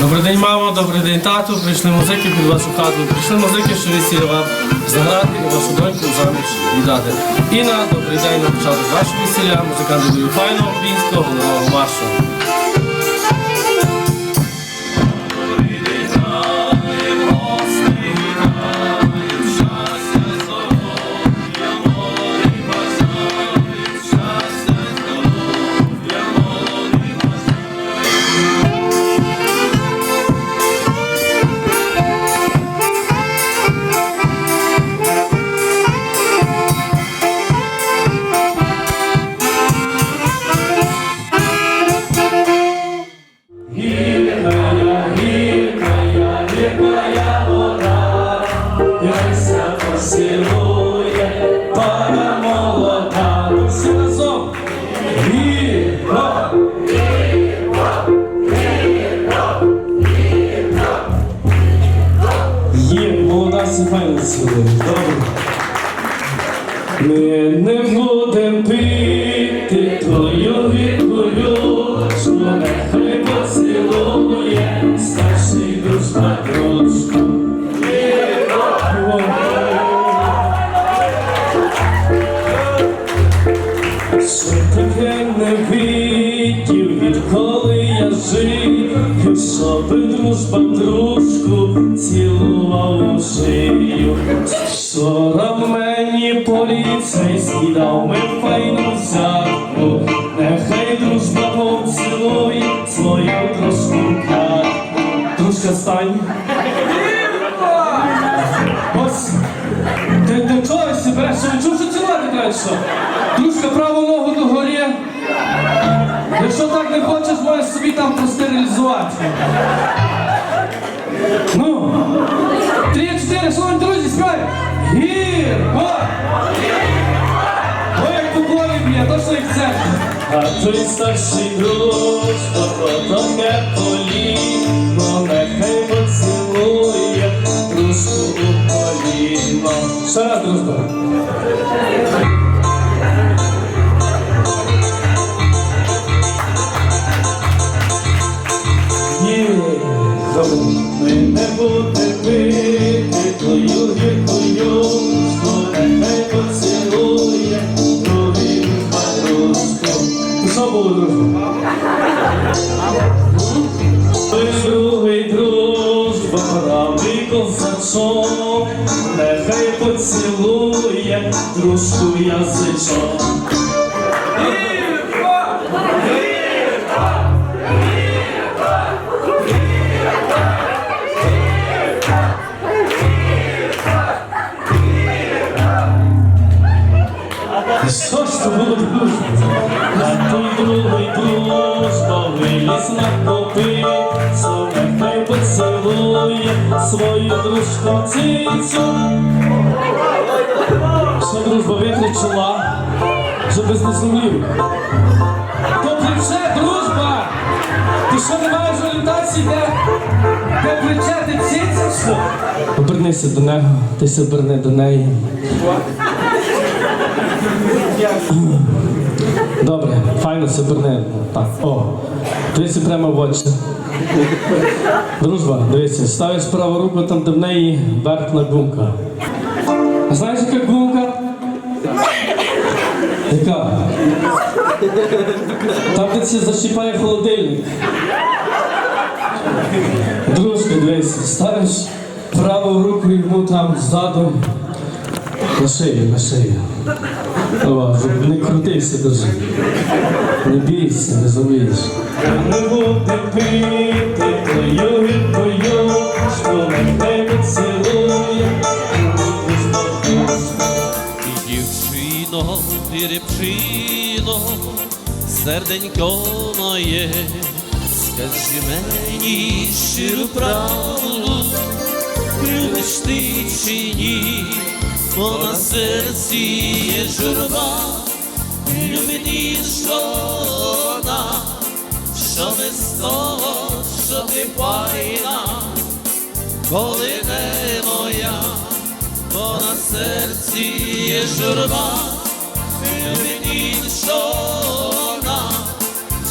Добрий день, мамо, добрий день, тату. Прийшли музики під вашу хату. Прийшли музики, що весілля вам заграти і вашу доньку заміж віддати. Інна, добрий день на початок вашого весілля. Музиканти файного Пінського, головного маршу. Файно цілує. Добре. Ми не будем пити твою вікулючку, нехай поцілує старший дружба дружку. Щоб дружба дружку цілував у шию. Сором мені поліцейський дав ми файну взятку, нехай дружба поцілує свою дружку катку. Дружка стань. Ось. Ти до чого си береш? Що чув, що цілувати треба, що? Дружка, догорі. Якщо так не хочеш, можеш собі там простерилізувати. Ну, три, чотири, шановні друзі, співай. Гірко! Ой, як поклоні б'є, точно як це. А той старший дружба, потом не поліно, нехай поцілує дружку у коліно. Ще раз, дружба. Другий дружба, правий козачок, нехай поцілує дружку язичок. Свою дружку цицю. Що дружба виключила, що без несумлів. То плече, дружба! Ти що не маєш орієнтації, де, де плече, ти що? Обернися до нього, ти се оберни до неї. Добре, файно се оберни. Так, о. Дивися прямо в очі. Дружба, дивися, ставиш праву руку там, де в неї верхна гумка. А знаєш, яка гумка? Яка? Там, де це защіпає холодильник. Дружка, дивися, ставиш праву руку йому там ззаду. На шию, на шию. О, не крутився дуже. Не бійся, не завієш. Не буде пити твою відбою, що на тебе цілує. І дівчино, і репчино, серденько моє, скажи мені щиру правду, любиш ти чи ні, бо на серці є журба, іншого вона, що без того, що ти файна, коли не моя бо на серці є журба, любить іншого,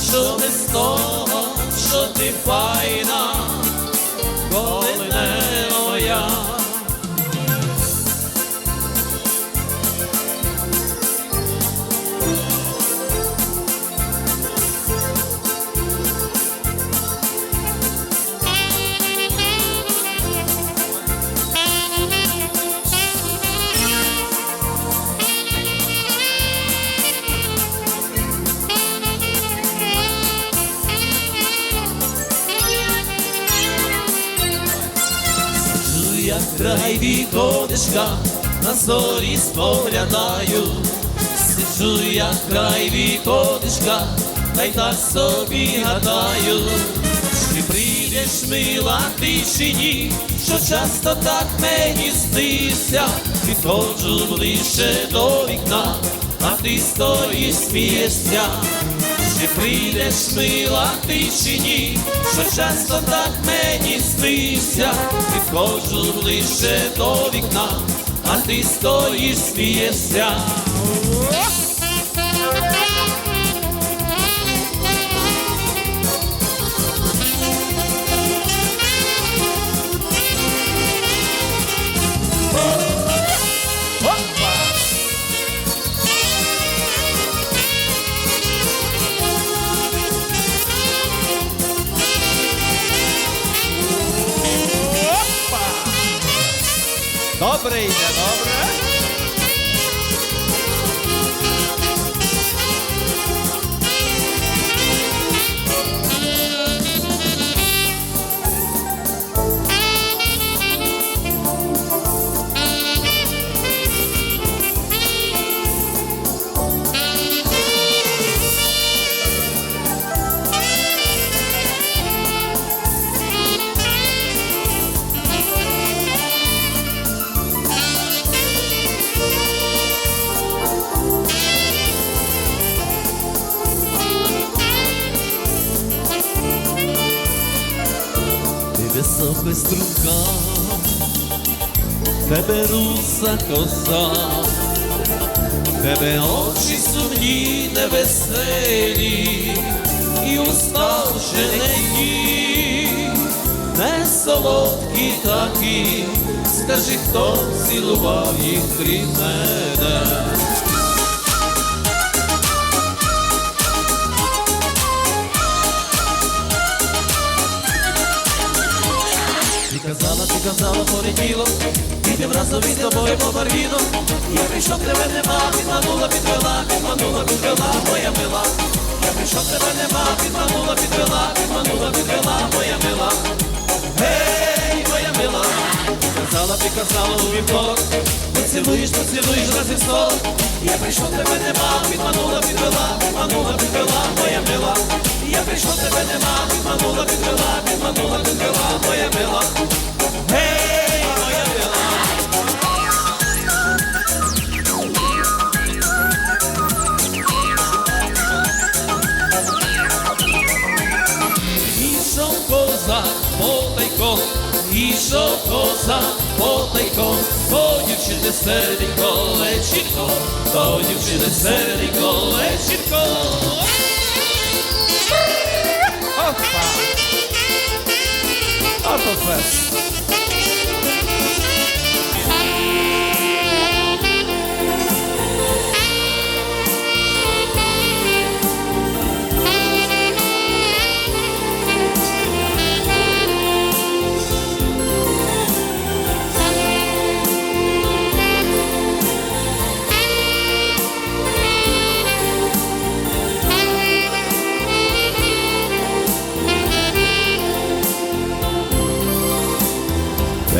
що без того, край віконечка, на зорі споглядаю, сиджу я край віконечка, та й так собі гадаю, чи прийдеш мила ти чи ні, що часто так мені сниться, підходжу ближче до вікна, а ти стоїш смієшся. Чи прийдеш мила ти чи ні, що часто так мені снився, підходжу ближче до вікна, а ти стоїш смієшся. Добре йде, висока тебе руса коса, тебе очі сумні, невеселі, і уста вже не ті, не солодкі такі, скажи, хто цілував їх крім мене. Казала, полетіло, і разом із тобою по барвіну. Я прийшов, тебе нема, підманула, підвела, підманула, підвела, моя мила. Я прийшов, тебе нема, підманула, підвела, підманула, підвела, моя мила. Гей, моя мила, казала, ти казала у вівторок, поцілуєш, поцілуєш раз і сто. Я прийшов, тебе нема, підманула, підвела, підманула, підвела, моя мила. Я прийшов, тебе нема, підманула, підвела, підманула, підвела, моя мила. Козак потайком, то дівчини серденько лечітко, то дівчини серденько лечітко. Опа! Ото фест.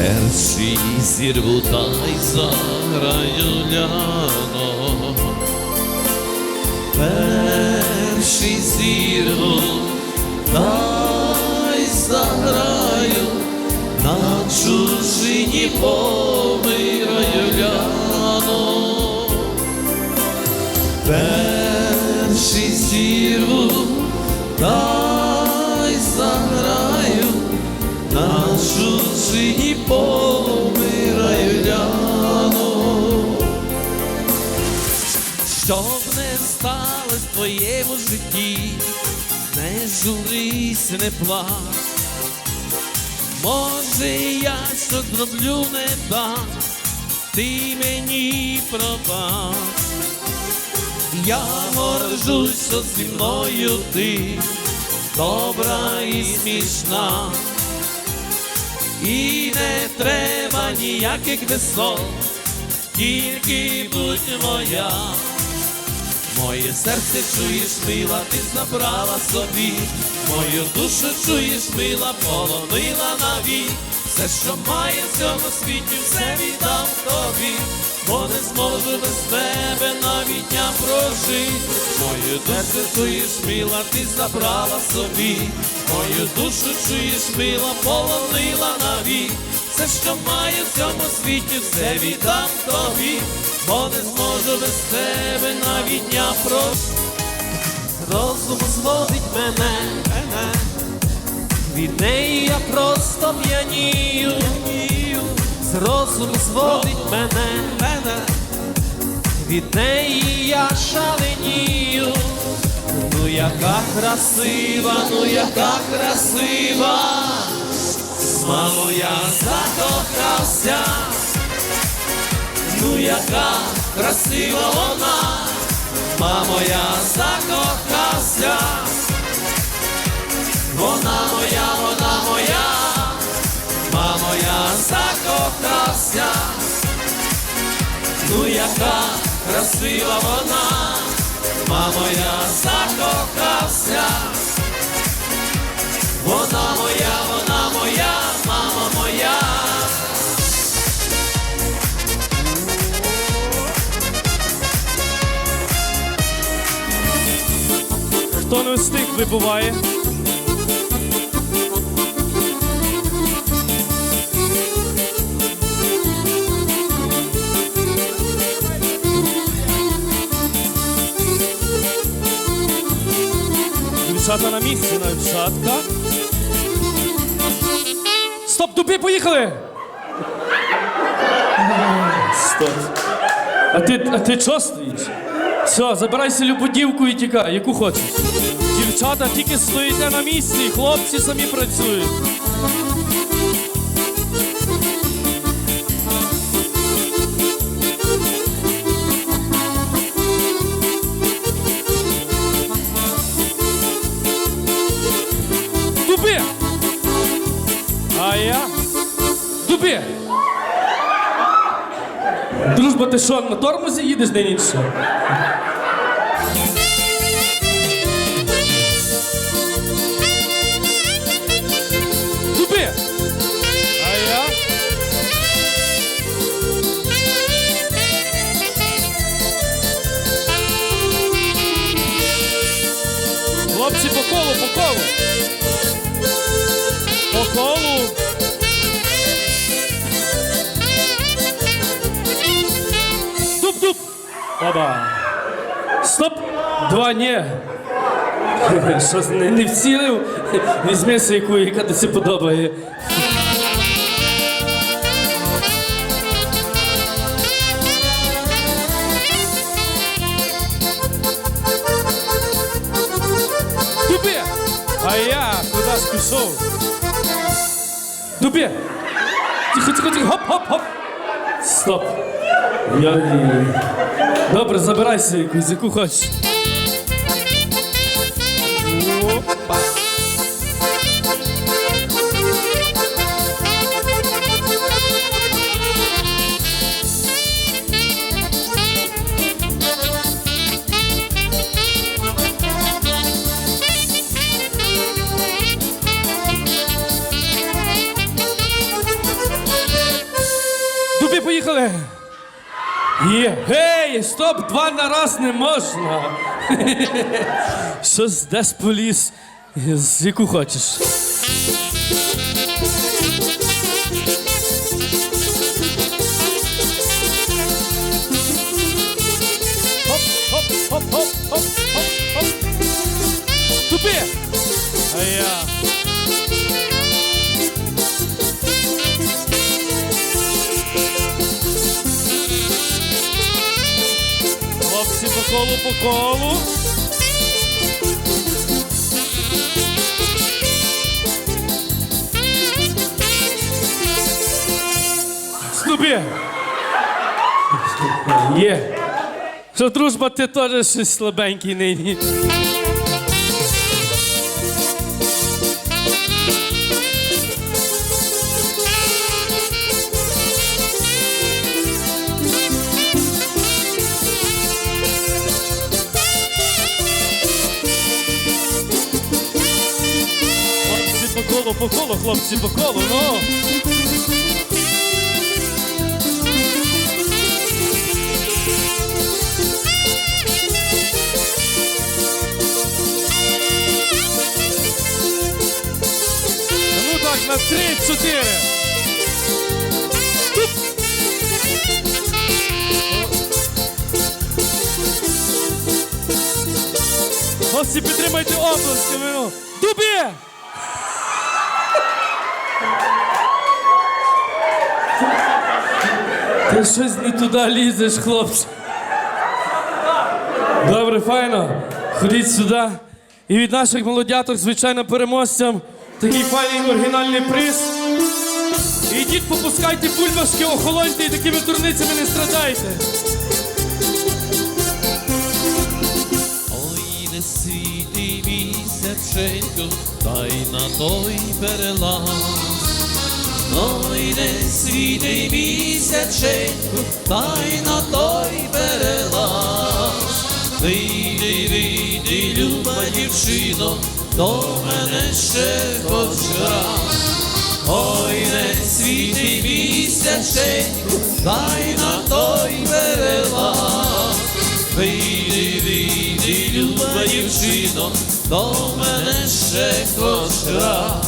Перший зірву та й заграю ляно. Перший зірву та й заграю, на чужині помираю ляно. Перший зірву та й заграю, на чужині помираю ляно. Щоб не сталося в твоєму житті, не журись, не плач. Може, я що зроблю не так, ти мені пробач. Я горжусь, що зі мною ти добра і смішна. І не треба ніяких весел, тільки будь моя. Моє серце чуєш, мила, ти забрала собі, мою душу чуєш, мила, полонила навік, Все, що має в цьому світі, все віддам тобі, бо не зможу без тебе навіть дня прожити. Мою душу чуєш, мила, ти забрала собі, мою душу чуєш, мила, полонила навік. Все, що має в цьому світі, все віддам тобі, бо не зможу без тебе навіть дня прожити. Розум зводить мене, мене. Від неї я просто п'янію, з розуму зводить мене, мене. Від неї я шаленію. Ну яка красива, ну яка красива, мамо, я закохався. Ну яка красива вона, мамо, я закохався. Вона моя, закохався. Ну яка красива вона, мамо, я закохався. Вона моя, вона моя, мама моя. Хто не встиг, вибуває. Дівчата на місці, дівчатка. Стоп, тупі, поїхали! Стоп. А ти, а ти чого стоїш? Все, забирайся любу дівку і тікай, яку хочеш. Дівчата тільки стоїте на місці, хлопці самі працюють. Ти що, на тормозі їдеш нині чи що? Оба! Стоп! Два ні! Щось не, не вцілив. Візьми си яку, яка тобі подобає. Дубі! А я куди ж пішов? Дубі! Тихо, тихо, тихо, хоп, хоп, хоп! Стоп! Я... Добре, забирайся якусь, яку хочеш. Гей, стоп, два на раз не можна. Щось десь поліз, з яку хочеш. Тупи! А я. По колу, по колу. Снупі! Є. Що дружба, ти теж щось слабенький нині. колу, хлопці, по колу, ну. Ну так, на три-чотири. Хлопці, підтримайте обласками. Ну. Дубі! Ти щось не туди лізеш, хлопче. Добре, файно. Ходіть сюди. І від наших молодяток, звичайно, переможцям такий файний оригінальний приз. І йдіть, попускайте бульбашки, охолоньте і такими дурницями не страдайте. Ой, не світи місяченько, та й на той перелаз. Ой, не світи місяченько, та й на той перелаз. Вийди, вийди, люба дівчино, до мене ще хоч раз. Ой, не світи місяченько, та на той перелаз. Вийди, вийди, люба дівчино, до мене ще хоч раз.